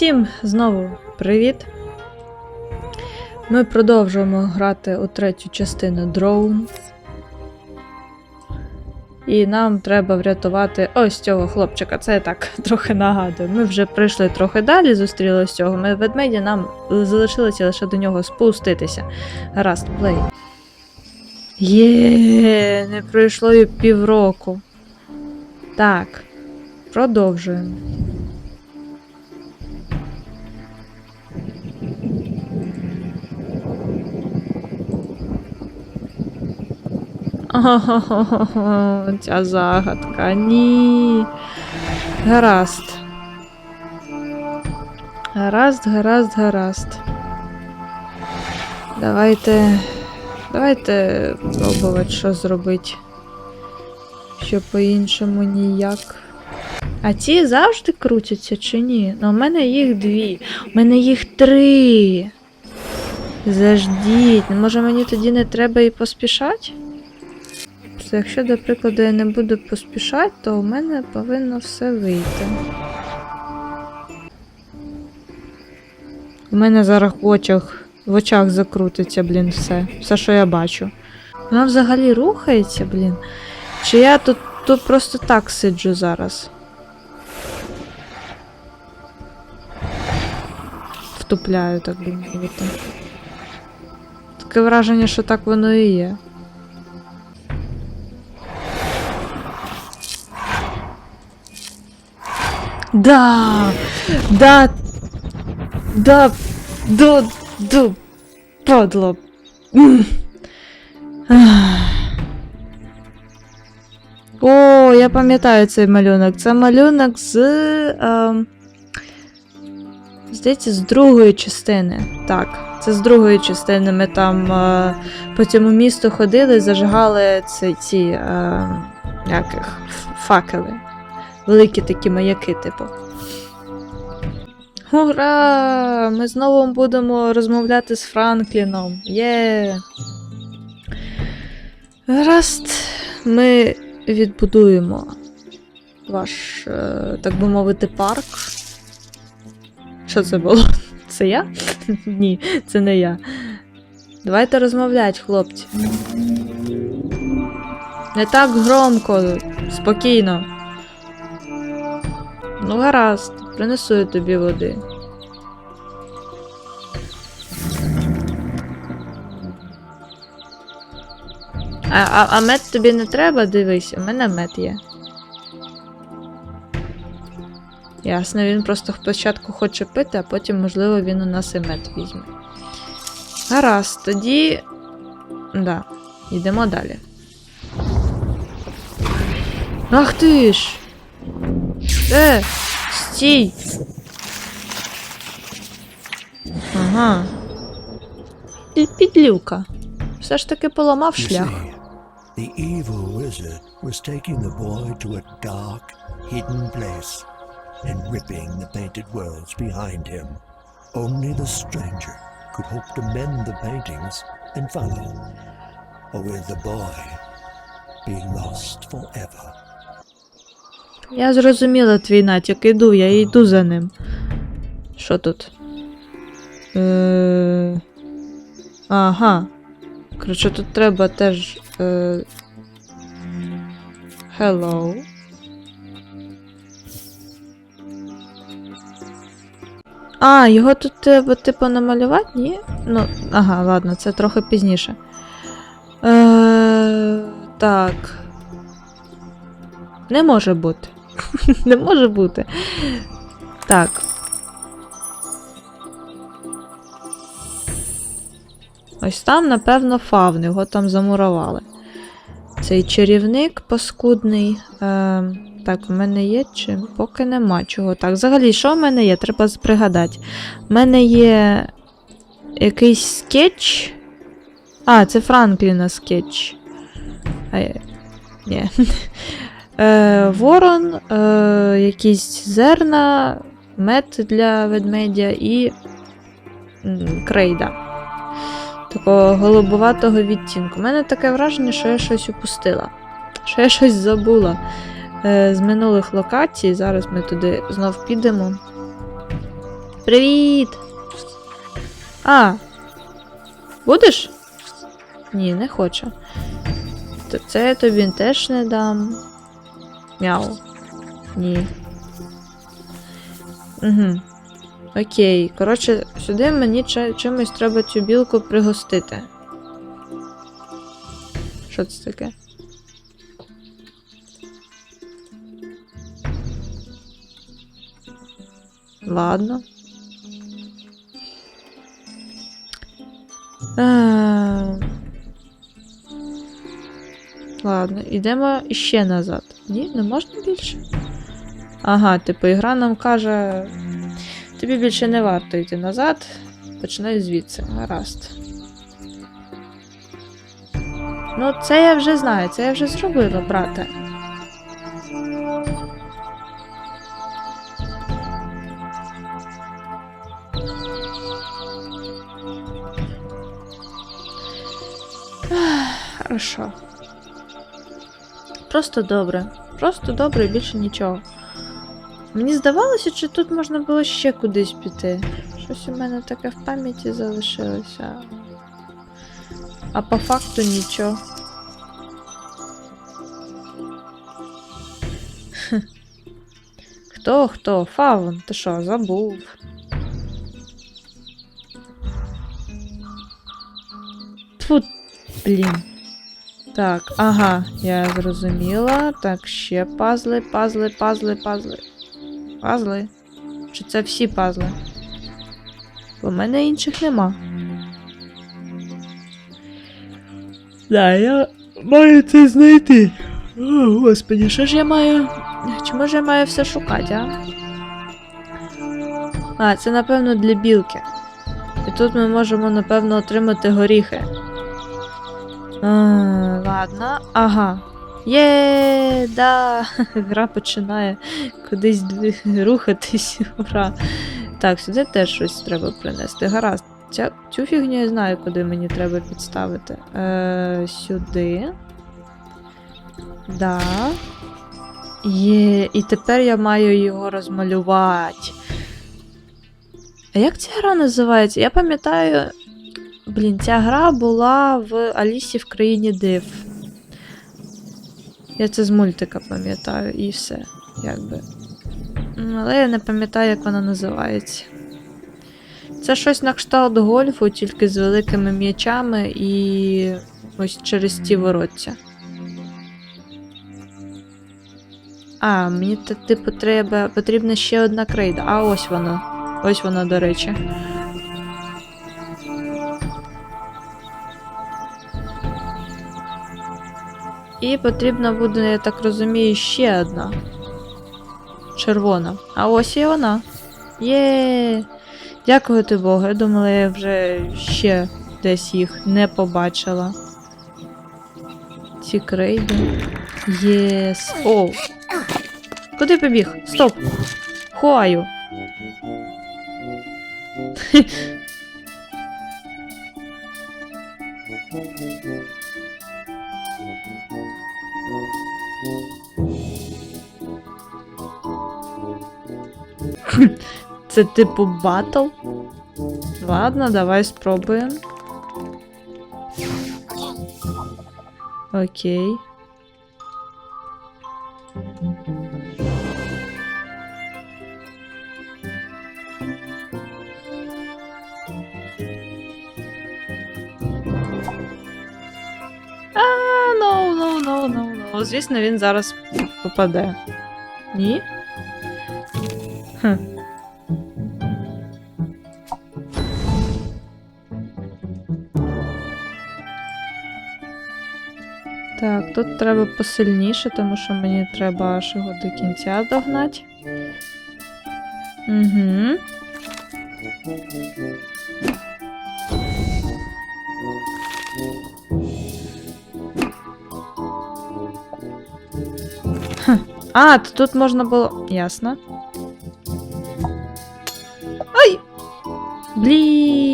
Усім знову привіт! Ми продовжуємо грати у третю частину Дроун. І нам треба врятувати ось цього хлопчика. Це я так трохи нагадую. Ми вже прийшли трохи далі, зустріли ось цього. Ми ведмедя нам залишилося лише до нього спуститися. Гаразд, плей. Є, не пройшло і півроку. Так, продовжуємо. Ого, ця загадка. Ні. Гаразд. Гаразд, гаразд, гаразд. Давайте. Давайте пробувати, що зробити. Що по-іншому ніяк. А ці завжди крутяться чи ні? Ну, у мене їх дві. У мене їх три. Заждіть. Може мені тоді не треба і поспішати? Що Якщо, до прикладу, я не буду поспішати, то у мене повинно все вийти. У мене зараз в очах, в очах закрутиться, блін, все. Все, що я бачу. Вона взагалі рухається, блін. Чи я тут, тут просто так сиджу зараз? Втупляю, так би мовити. Таке враження, що так воно і є. Да, да, да, да, да, падла. О, я пам'ятаю цей малюнок. Це малюнок з. Е, здається, з другої частини. Так, це з другої частини. Ми там е, по цьому місту ходили, зажигали ці, ці е, яких, факели. Великі такі маяки, типу. Ура! Ми знову будемо розмовляти з Франкліном. Є. Гаразд, ми відбудуємо ваш, е, так би мовити, парк. Що це було? Це я? Ні, це не я. Давайте розмовляти, хлопці. Не так громко, спокійно. Ну, гаразд, принесу я тобі води. А, а, а мед тобі не треба, дивись, у мене мед є. Ясно, він просто спочатку хоче пити, а потім, можливо, він у нас і мед візьме. Гаразд, тоді. Да, йдемо далі. Ах ти ж! Е, стій! Ага. Пі- Підлюка. Все ж таки поламав You шлях. see, the evil wizard was taking the boy to a dark, hidden place and ripping the painted worlds behind him. Only the stranger could hope to mend the paintings and follow, or will the boy be lost forever? Я зрозуміла твій натяк, іду, я йду за ним. Що тут? Е... Ага. Коротше, тут треба теж. Е... Hello. А, його тут треба, типу, намалювати? Ні? Ну, ага, ладно, це трохи пізніше. Е... Так. Не може бути. Не може бути. Так. Ось там, напевно, фавн, його там замурували. Цей чарівник паскудний. Е, так, у мене є чи? Поки нема чого. Так, взагалі, що в мене є? Треба пригадати. У мене є якийсь скетч. А, це Франкліна скетч. А, ні. Е, ворон, е, якісь зерна, мед для ведмедя і крейда. Такого голубуватого відтінку. У мене таке враження, що я щось упустила. Що я щось забула е, з минулих локацій. Зараз ми туди знов підемо. Привіт! А. Будеш? Ні, не хочу. Це я тобі теж не дам. Мяу. Ні. Угу. Окей. Коротше, сюди мені чимось треба цю білку пригостити. Що це таке? Ладно. Ладно, йдемо іще назад. Ні, не можна більше. Ага, типу, ігра нам каже. Тобі більше не варто йти назад. Починай звідси. Гаразд. Ну, це я вже знаю, це я вже зробила, брате. Хорошо. Просто добре. Просто добре і більше нічого. Мені здавалося, чи тут можна було ще кудись піти. Щось у мене таке в пам'яті залишилося. А по факту нічого. Хто, хто? Фаун, ти що, забув? Тьфу, блін. Так, ага, я зрозуміла. Так, ще пазли, пазли, пазли, пазли. Пазли. Чи це всі пазли? Бо в мене інших нема. Да, я маю це знайти. О, господи, що ж я маю? Чи може я маю все шукати, а? А, це напевно для білки. І тут ми можемо, напевно, отримати горіхи. Ладно, ага. Є, да, гра починає кудись рухатись. Ура. Так, сюди теж щось треба принести. Гаразд. Ця, цю фігню я знаю, куди мені треба підставити. Е, сюди. Да. Є, і тепер я маю його розмалювати. А як ця гра називається? Я пам'ятаю. Блін, ця гра була в Алісі в країні див. Я це з мультика пам'ятаю і все, якби. Але я не пам'ятаю, як вона називається. Це щось на кшталт гольфу, тільки з великими м'ячами і ось через ті воротця. А, мені типу треба, потрібна ще одна крейда. А ось воно. Ось воно, до речі. І потрібна буде, я так розумію, ще одна. Червона. А ось і вона. Є. Дякувати Богу. Я думала, я вже ще десь їх не побачила. Ці крейди. Єс. О! Куди побіг? Стоп! Хуаю. Це типу батл? Ладно, давай спробуємо. Окей. А, ну, ну, ну. Звісно, він зараз попаде. Ні? Тут треба посильніше, тому що мені треба аж його до кінця догнати. Угу. А, то тут можна було. Ясно. Ай! Блін.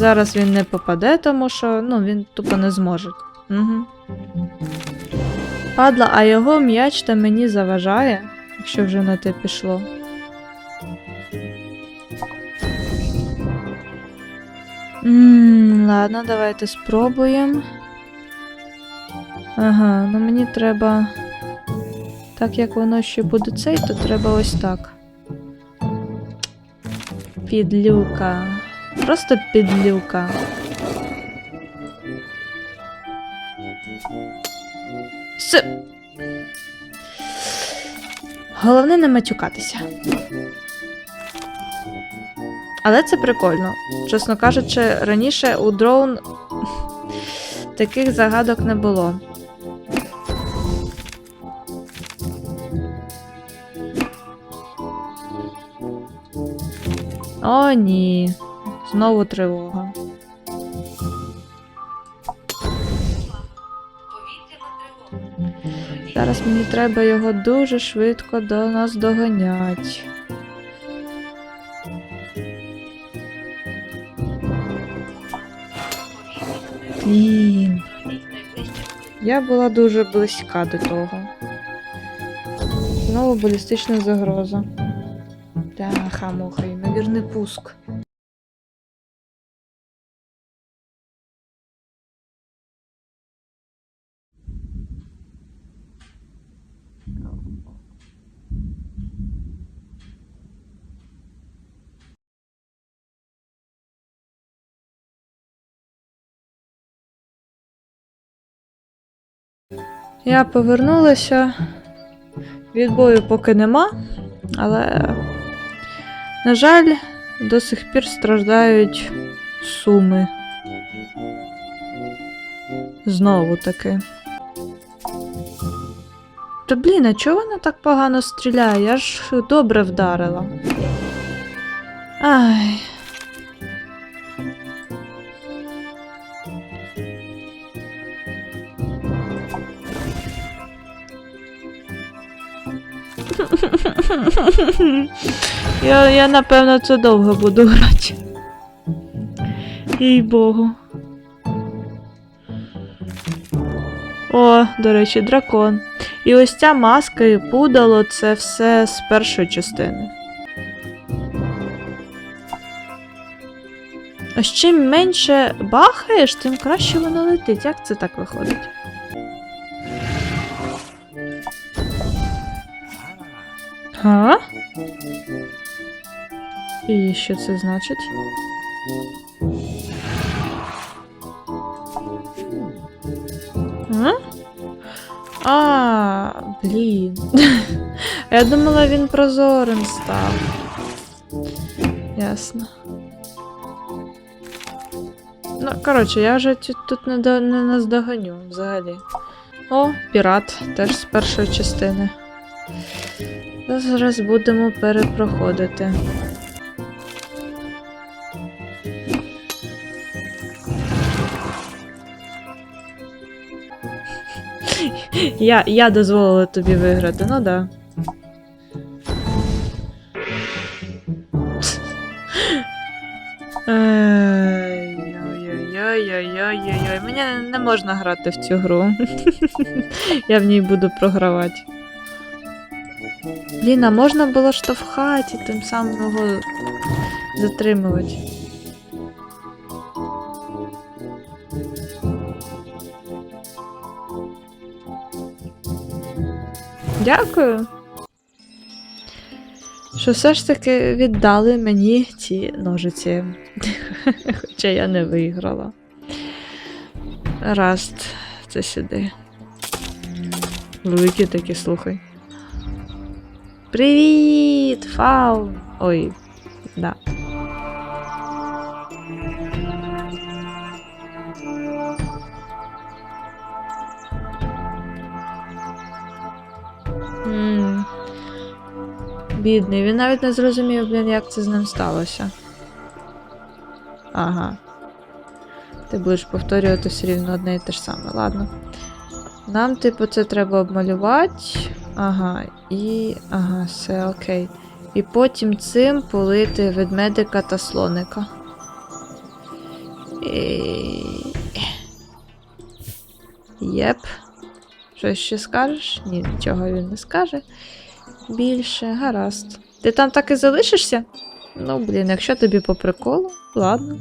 Зараз він не попаде, тому що ну, він тупо не зможе. Угу. Падла, а його м'яч та мені заважає, якщо вже на те пішло. Ммм, ладно, давайте спробуємо. Ага, ну мені треба. Так як воно ще буде цей, то треба ось так. Підлюка. Просто підлюка. С... Головне не матюкатися. Але це прикольно. Чесно кажучи, раніше у дроун таких загадок не було. О, ні. Знову тривога. Зараз мені треба його дуже швидко до нас доганять. Блін. Я була дуже близька до того. Знову балістична загроза. Бляха, муха, ймовірний пуск. Я повернулася. Відбою поки нема, але, на жаль, до сих пір страждають суми. Знову таки. Та блін, а чого вона так погано стріляє? Я ж добре вдарила. Ай. Я, я напевно це довго буду грати. Їй богу. О, до речі, дракон. І ось ця маска і пудало це все з першої частини. А чим менше бахаєш, тим краще воно летить. Як це так виходить? Га? І що це значить? А? А, блін. Я думала, він прозорим став. Ясно. Ну, коротше, я вже тут не, до, не наздоганю взагалі. О, пірат, теж з першої частини. Зараз будемо перепроходити. Я, я дозволила тобі виграти, ну да. Ой-ой-ой-ой-ой-ой-ой. Мені не можна грати в цю гру. Я в ній буду програвати. Блін, а можна було штовхати, тим самим його затримувати. Дякую. Що все ж таки віддали мені ці ножиці. Хоча я не виграла. Раст, це сюди. Великі такі, слухай. Привіт, фау! Ой, да. Бідний, він навіть не зрозумів, блін, як це з ним сталося. Ага. Ти будеш повторювати все рівно одне і те ж саме, ладно. Нам, типу, це треба обмалювати. Ага, і. Ага, все окей. І потім цим полити ведмедика та слоника. І... Єп. Щось ще скажеш? Ні, нічого він не скаже. Більше, гаразд. Ти там так і залишишся? Ну, блін, якщо тобі по приколу, ладно.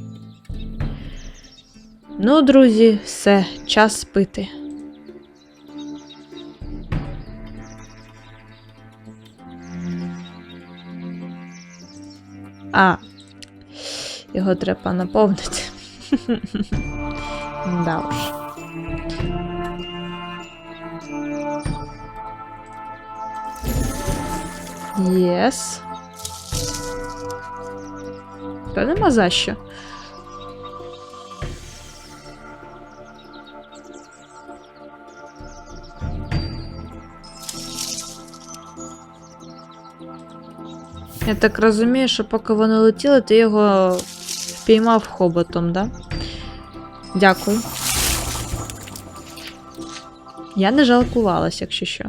Ну, друзі, все, час спити. А, його треба наповнити. Да уж. Єс. Та нема за що. Я так розумію, що поки вони летіли, ти його впіймав хоботом, да? Дякую. Я не жалкувалась, якщо що.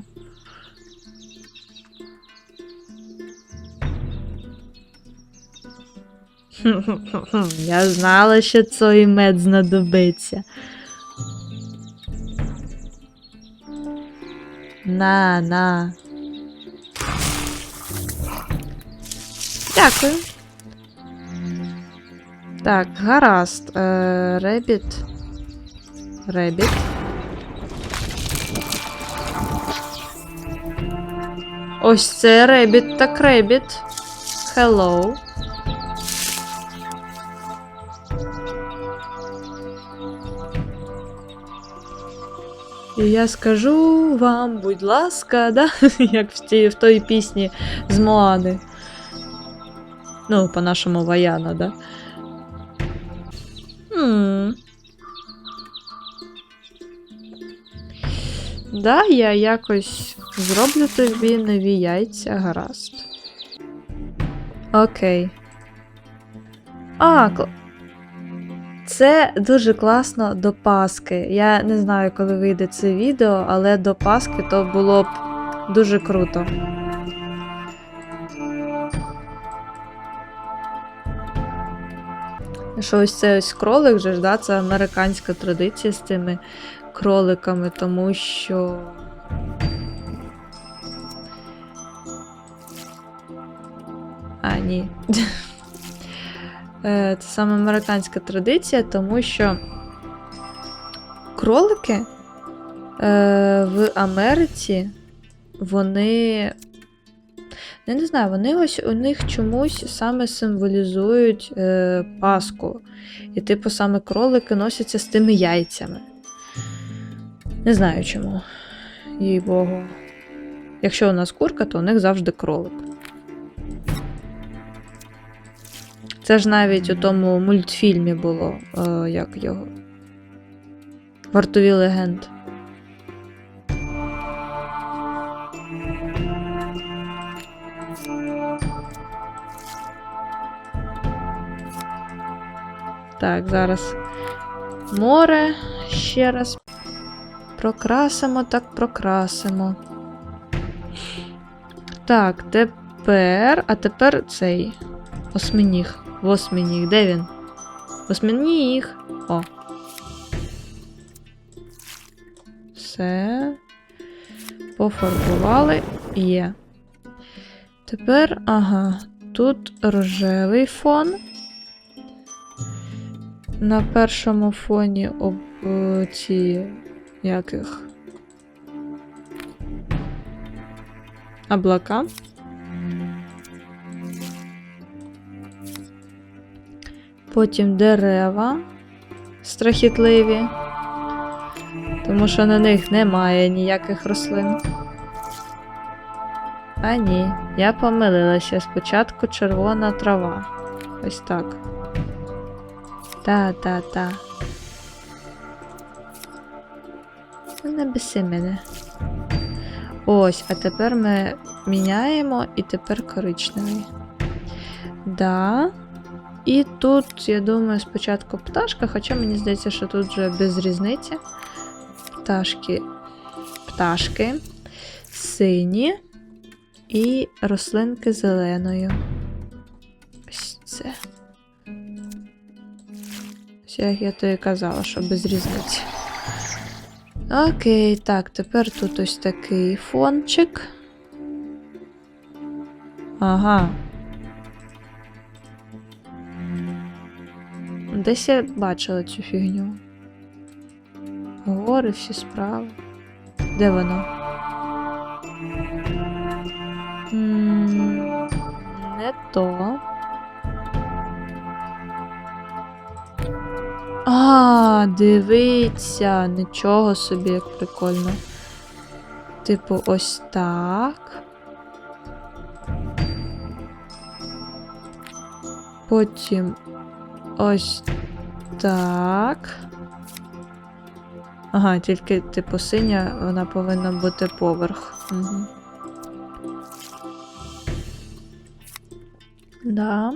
Я знала, що цей мед знадобиться. На, на. Дякую. Так, гаразд. Е, Ребіт. Ребіт. Ось це Ребіт так Ребіт. Hello. І я скажу вам, будь ласка, да? як в, тій, в той пісні з Моани. Ну, по-нашому Ваяна, да? Хм. Да, я якось зроблю тобі нові яйця, гаразд. Окей. А, кл- це дуже класно до Паски. Я не знаю, коли вийде це відео, але до Паски то було б дуже круто. Що ось це ось кролик же ж, да, це американська традиція з цими кроликами, тому що. А, ні. Е, Це саме американська традиція, тому що кролики е, в Америці вони. Я не знаю, вони ось у них чомусь саме символізують е, Пасху. І, типу, саме кролики носяться з тими яйцями. Не знаю чому. Їй Богу. Якщо у нас курка, то у них завжди кролик. Це ж навіть у тому мультфільмі було, е, як його. Вартові легенд. Так, зараз море ще раз прокрасимо, так прокрасимо. Так, тепер. А тепер цей осьминіг. Восьминіг. Де він? Восьминіг. О. Все. Пофарбували. Є. Тепер, ага, тут рожевий фон. На першому фоні об е, ці яких облака. Потім дерева страхітливі, тому що на них немає ніяких рослин. А ні, я помилилася. Спочатку червона трава. Ось так. Та-та-та. Ну, Не біси мене. Ось, а тепер ми міняємо і тепер коричневий. Да. І тут, я думаю, спочатку пташка, хоча мені здається, що тут вже без різниці. Пташки. Пташки. Сині і рослинки зеленою. Ось це. Як я то і казала, що без. Окей, так, тепер тут ось такий фончик. Ага. Десь я бачила цю фігню. Гори всі справи. Де воно? М, Не то. А, дивіться, нічого собі, як прикольно. Типу, ось так. Потім ось так. Ага, тільки, типу, синя, вона повинна бути поверх. Угу. Да.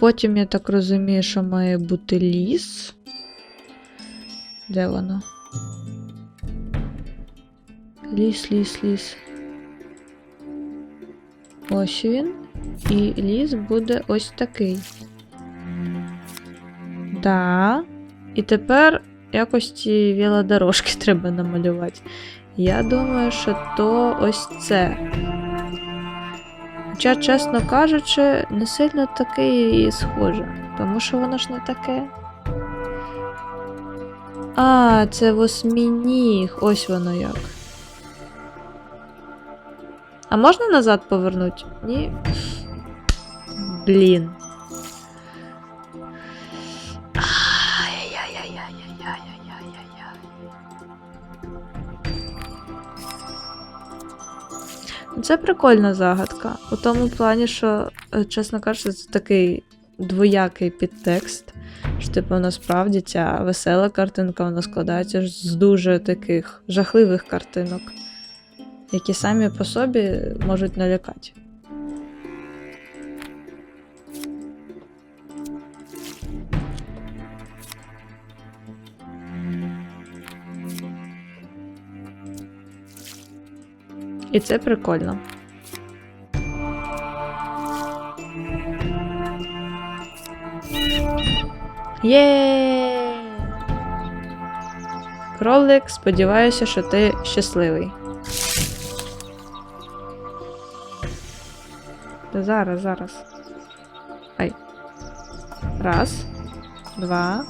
Потім я так розумію, що має бути ліс. Де воно? Ліс, ліс, ліс. Ось він. І ліс буде ось такий. Да. І тепер якось ці велодорожки треба намалювати. Я думаю, що то ось це. Хоча, чесно кажучи, не сильно таке і схоже, тому що воно ж не таке. А, це восьмініг, ось воно як. А можна назад повернути? Ні. Блін. Це прикольна загадка. У тому плані, що, е, чесно кажучи, це такий двоякий підтекст. Що, типу, насправді ця весела картинка вона складається з дуже таких жахливих картинок, які самі по собі можуть налякати. І це прикольно. Є! Кролик, сподіваюся, що ти щасливий. Зараз, зараз. Ай. Раз, два,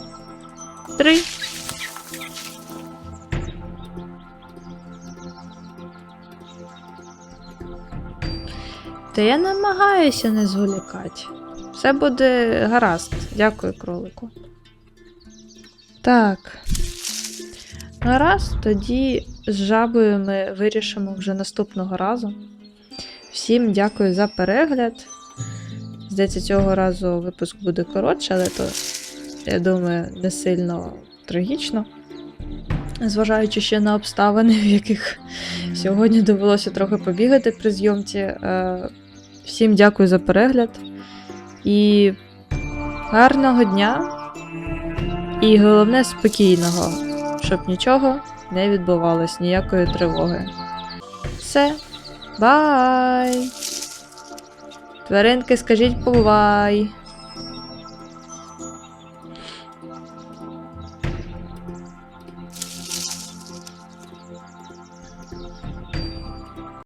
три. Та я намагаюся не зволікати. Все буде гаразд. Дякую, кролику. Так. Гаразд, тоді з жабою ми вирішимо вже наступного разу. Всім дякую за перегляд. Здається, цього разу випуск буде коротше, але то, я думаю, не сильно трагічно. Зважаючи ще на обставини, в яких сьогодні довелося трохи побігати при зйомці. Всім дякую за перегляд. І гарного дня. І головне спокійного, щоб нічого не відбувалось, ніякої тривоги. Все. Бай! Тваринки, скажіть бувай!